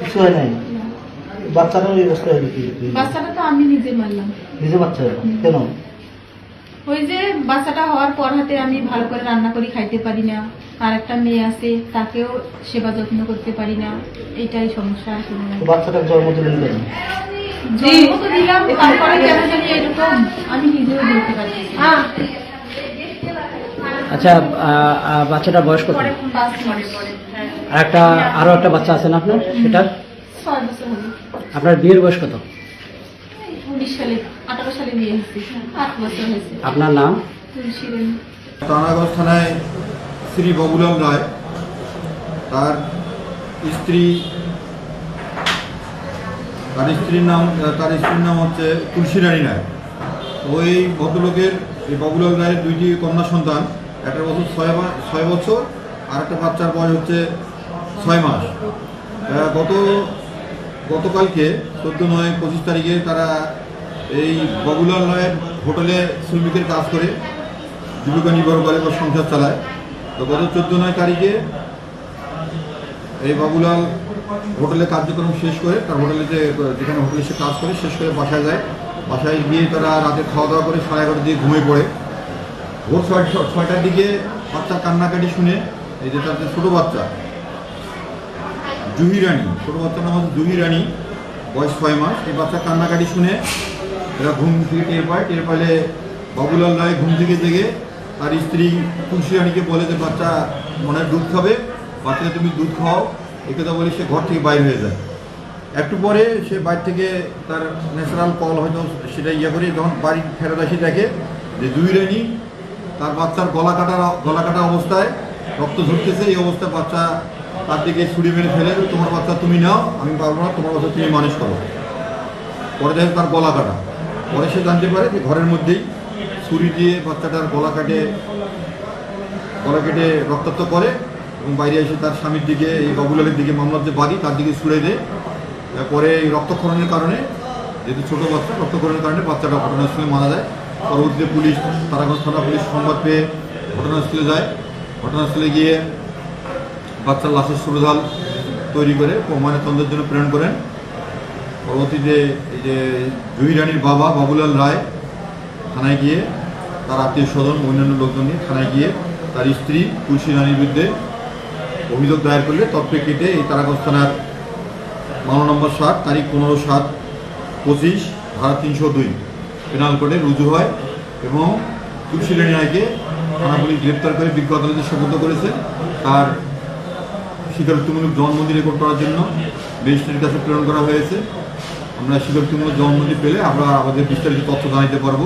কিছু হয় নাই। বাচ্চাটার এই অবস্থা কি? বাচ্চাটা তো আমি নিজে মারলাম। নিজে বাচ্চা? কেন? ওই যে বাচ্চাটা হওয়ার পর হাতে আমি ভালো করে রান্না করি খাইতে পারি না। আর একটা মেয়ে আছে তাকেও সেবা যত্ন করতে পারি না। এইটাই সমস্যা বাচ্চাটা। জন্ম দিলেন কেন? জন্ম তো দিলাম তারপরে কেন জানি এরকম। আমি নিজেও বলতে পারছি না। আচ্ছা বাচ্চাটার বয়স কত আর একটা আরও একটা বাচ্চা আছে না আপনার? সেটা? ছয় বছর হলো আপনার বিয়ের বয়স কত? আপনার নাম? থানায় শ্রী ববুলাল রায়। তার স্ত্রী তার স্ত্রীর নাম তার স্ত্রীর নাম হচ্ছে তুলসী রানী রায়। ওই ভদ্রলোকের এই বাবুলাল রায়ের দুইটি কন্যা সন্তান। একটা বছর ছয় মাস ছয় বছর আর একটা বাচ্চার বয়স হচ্ছে ছয় মাস। গত, গতকালকে চোদ্দ নয়, পঁচিশ তারিখে তারা এই বাবুলাল রায়ের হোটেলে শ্রমিকের কাজ করে, জীবিকা নির্ভর করে বা সংসার চালায়। তো গত চোদ্দ নয় তারিখে এই বাবুলাল হোটেলে কার্যক্রম শেষ করে, তার হোটেলে যে, যেখানে হোটেলে সে কাজ করে, শেষ করে বাসায় যায়। বাসায় গিয়ে তারা রাতে খাওয়া দাওয়া করে সাড়ে এগারোটার দিয়ে ঘুমিয়ে পড়ে। ভোর ছয় ছয়টার দিকে বাচ্চার কান্নাকাটি শুনে এই যে তার ছোটো বাচ্চা, জুহি রানী, ছোটো বাচ্চার নাম হচ্ছে জুহি রানী, বয়স ছয় মাস, এই বাচ্চা কান্নাকাটি শুনে এরা ঘুম থেকে টের পায়। টের পাইলে বাবুলাল রায় ঘুম থেকে জেগে তার স্ত্রী তুলসী রানীকে বলে যে, বাচ্চা মনে দুধ খাবে, বাচ্চাকে তুমি দুধ খাও এই কথা বলে সে ঘর থেকে বাইর হয়ে যায়। একটু পরে সে বাইরে থেকে তার ন্যাচারাল কল হয়তো সেটা ইয়ে করে, যখন বাড়ি ফেরত আসি দেখে যে দুই রানী তার বাচ্চার গলা কাটা গলা কাটা অবস্থায় রক্ত ঝরতেছে, এই অবস্থায় বাচ্চা তার দিকে ছুরি মেরে ফেলে, তোমার বাচ্চা তুমি নাও, আমি পারব না, তোমার বাচ্চা তুমি মানুষ করো। পরে দেখে তার গলা কাটা। পরে সে জানতে পারে যে ঘরের মধ্যেই ছুরি দিয়ে বাচ্চাটার গলা কাটে, গলা কেটে রক্তাক্ত করে এবং বাইরে এসে তার স্বামীর দিকে, এই বাবুলালের দিকে মামলার যে বাড়ি, তার দিকে ছুড়ে দেয়। পরে এই রক্তক্ষরণের কারণে, যেহেতু ছোটো বাচ্চা, রক্তক্ষরণের কারণে বাচ্চাটা ঘটনাস্থলে মারা যায়। পরবর্তীতে পুলিশ, তারাগঞ্জ থানা পুলিশ সংবাদ পেয়ে ঘটনাস্থলে যায়। ঘটনাস্থলে গিয়ে বাচ্চার লাশের সুরজাল তৈরি করে ময়নাতন্ত্রের জন্য প্রেরণ করেন। পরবর্তীতে এই যে জুহি রানীর বাবা বাবুলাল রায় থানায় গিয়ে তার আত্মীয় স্বজন অন্যান্য লোকজন নিয়ে থানায় গিয়ে তার স্ত্রী তুলসী রানীর বিরুদ্ধে অভিযোগ দায়ের করলে তৎপ্রেক্ষিতে এই তারাগঞ্জ থানার মামলা নম্বর সাত, তারিখ পনেরো সাত পঁচিশ, ধারা তিনশো দুই। পেনাল কোর্টে রুজু হয় এবং তুলসী রানী রায়কে থানা পুলিশ গ্রেপ্তার করে বিজ্ঞ আদালতে সুপর্দ করেছে। তার স্বীকারোক্তিমূলক জন্মদিন রেকর্ড করার জন্য ম্যাজিস্ট্রেটের কাছে প্রেরণ করা হয়েছে। আমরা স্বীকারোক্তিমূলক জন্মদিন পেলে আমরা আমাদের বিস্তারিত তথ্য জানাতে পারব।